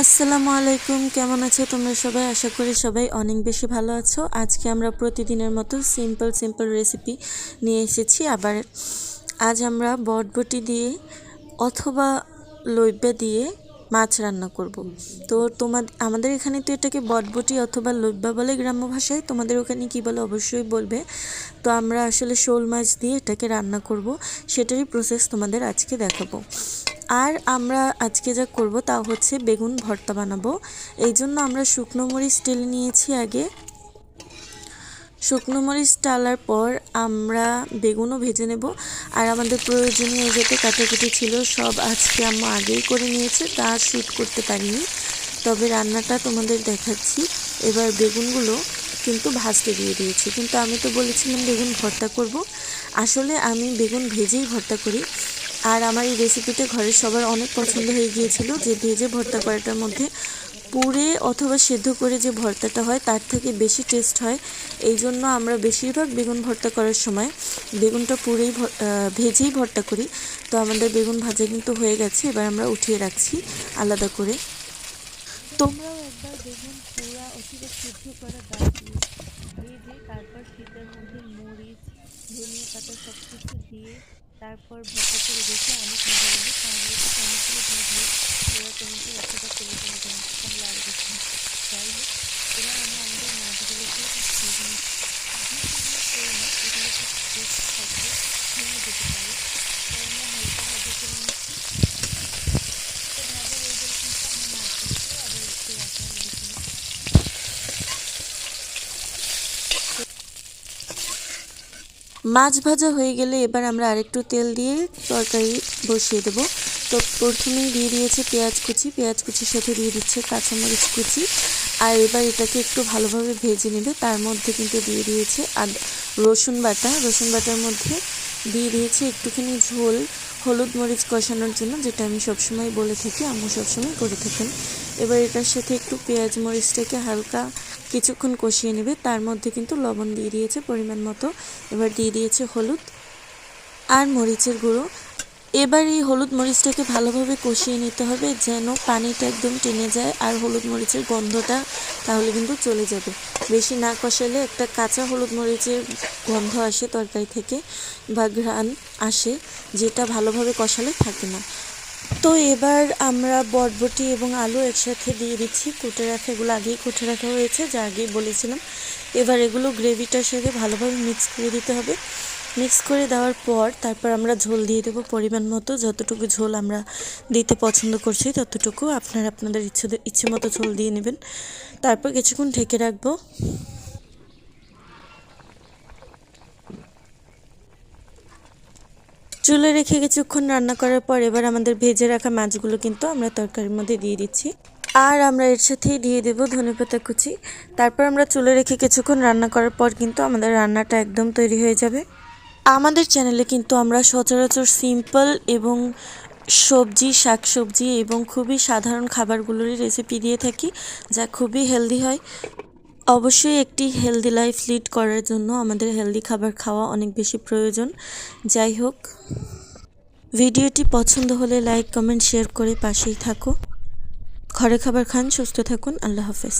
আসসালামু আলাইকুম, কেমন আছো তোমরা সবাই? আশা করি সবাই অনেক বেশি ভালো আছো। আজকে আমরা প্রতিদিনের মতো সিম্পল সিম্পল রেসিপি নিয়ে এসেছি। আবার আজ আমরা বটবটি দিয়ে অথবা লইব্যা দিয়ে মাছ রান্না করব। তো তোমার আমাদের এখানে তো এটাকে বটবটি অথবা লইব্যা বলে গ্রাম্য ভাষায় তোমাদের ওখানে কী বলে অবশ্যই বলবে। তো আমরা আসলে শোল মাছ দিয়ে এটাকে রান্না করব। সেটারই প্রসেস তোমাদের আজকে দেখাবো। আর আমরা আজকে যা করব তা হচ্ছে বেগুন ভর্তা বানাবো। এই জন্য আমরা শুকনো মরিচ টেলে নিয়েছি আগে। শুকনো মরিচ টালার পর আমরা বেগুনও ভেজে নেব। আর আমাদের প্রয়োজনীয় যত কাটাকুটি ছিল সব আজকে আমরা আগেই করে নিয়েছে, তা শ্যুট করতে পারিনি। তবে রান্নাটা তোমাদের দেখাচ্ছি। এবার বেগুনগুলো কিন্তু ভাজতে দিয়ে দিয়েছি। কিন্তু আমি তো বলেছিলাম বেগুন ভর্তা করব। আসলে আমি বেগুন ভেজেই ভর্তা করি। আর আমার এই রেসিপিটা ঘরের সবার অনেক পছন্দ হয়ে গিয়েছিল। যে ভেজে ভর্তা করাটার মধ্যে পুড়ে অথবা সেদ্ধ করে যে ভর্তাটা হয়, তার থেকে বেশি টেস্ট হয়। এই জন্য আমরা বেশিরভাগ বেগুন ভর্তা করার সময় বেগুনটা পুড়েই ভেজেই ভর্তা করি। তো আমাদের বেগুন ভাজা কিন্তু হয়ে গেছে, এবার আমরা উঠিয়ে রাখছি আলাদা করে। তোমরাও একবার বেগুন পোড়া অথবা সিদ্ধ করা ডাল দিয়ে ভেজে তারপর শীতের মধ্যে মরিচ ধনিয়া পাতা সব কিছু দিয়ে তারপর ভর্তা করে দেখে অনেক আমাদের পারে তাই আমরা হালকা ভাজা করে নিচ্ছি তো ভাজা হয়ে গেলে কিন্তু আমরা মাছগুলোকে আবার একটু রাখা রেখে মাছ ভাজা হয়ে গেলে এবার আমরা আরেকটু তেল দিয়ে তরকারি বসিয়ে দেব। তো প্রথমেই দিয়ে দিয়েছে পেঁয়াজ কুচি। পেঁয়াজ কুচির সাথে দিয়ে দিচ্ছে কাঁচামরিচ কুচি। আর এবার এটাকে একটু ভালোভাবে ভেজে নেবে। তার মধ্যে কিন্তু দিয়ে দিয়েছে আর রসুন বাটা। রসুন বাটার মধ্যে দিয়ে দিয়েছি একটুখানি ঝোল, হলুদ মরিচ কষানোর জন্য, যেটা আমি সবসময় বলে থাকি, আম্মু সবসময় করে থাকেন। এবার এটার সাথে একটু পেঁয়াজ মরিচটাকে হালকা কিছুক্ষণ কষিয়ে নেবে, তার মধ্যে কিন্তু লবণ দিয়ে দিয়েছে পরিমাণ মতো। এবার দিয়ে দিয়েছে হলুদ আর মরিচের গুঁড়ো। এবার এই হলুদ মরিচটাকে ভালোভাবে কষিয়ে নিতে হবে যেন পানিটা একদম টেনে যায় আর হলুদ মরিচের গন্ধটা তাহলে কিন্তু চলে যাবে। বেশি না কষালে একটা কাঁচা হলুদ মরিচের গন্ধ আসে তরকারি থেকে বা ঘ্রাণ আসে যেটা ভালোভাবে কষালে থাকে না। তো এবার আমরা বটবটি এবং আলু একসাথে দিয়ে দিচ্ছি। কুটে রাখা এগুলো আগেই কুটে রাখা হয়েছে, যা আগেই বলেছিলাম। এবার এগুলো গ্রেভিটার সাথে ভালোভাবে মিক্স করে দিতে হবে। মিক্স করে দেওয়ার পর তারপর আমরা ঝোল দিয়ে দেবো পরিমাণ মতো। যতটুকু ঝোল আমরা দিতে পছন্দ করছি, ততটুকু আপনারা আপনাদের ইচ্ছে ইচ্ছে মতো ঝোল দিয়ে নেবেন। তারপর কিছুক্ষণ ঢেকে রাখব। চুলে রেখে কিছুক্ষণ রান্না করার পর এবার আমাদের ভেজে রাখা মাছগুলো কিন্তু আমরা তরকারির মধ্যে দিয়ে দিচ্ছি। আর আমরা এর সাথেই দিয়ে দেব ধনেপাতা কুচি। তারপর আমরা চুলে রেখে কিছুক্ষণ রান্না করার পর কিন্তু আমাদের রান্নাটা একদম তৈরি হয়ে যাবে। আমাদের চ্যানেলে কিন্তু আমরা সচরাচর সিম্পল এবং সবজি, শাকসবজি এবং খুবই সাধারণ খাবারগুলোরই রেসিপি দিয়ে থাকি, যা খুবই হেলদি হয়। অবশ্যই একটি হেলদি লাইফ লিড করার জন্য আমাদের হেলদি খাবার খাওয়া অনেক বেশি প্রয়োজন। যাই হোক, ভিডিওটি পছন্দ হলে লাইক কমেন্ট শেয়ার করে পাশেই থাকো। ঘরে খাবার খান, সুস্থ থাকুন, আল্লাহ হাফেজ।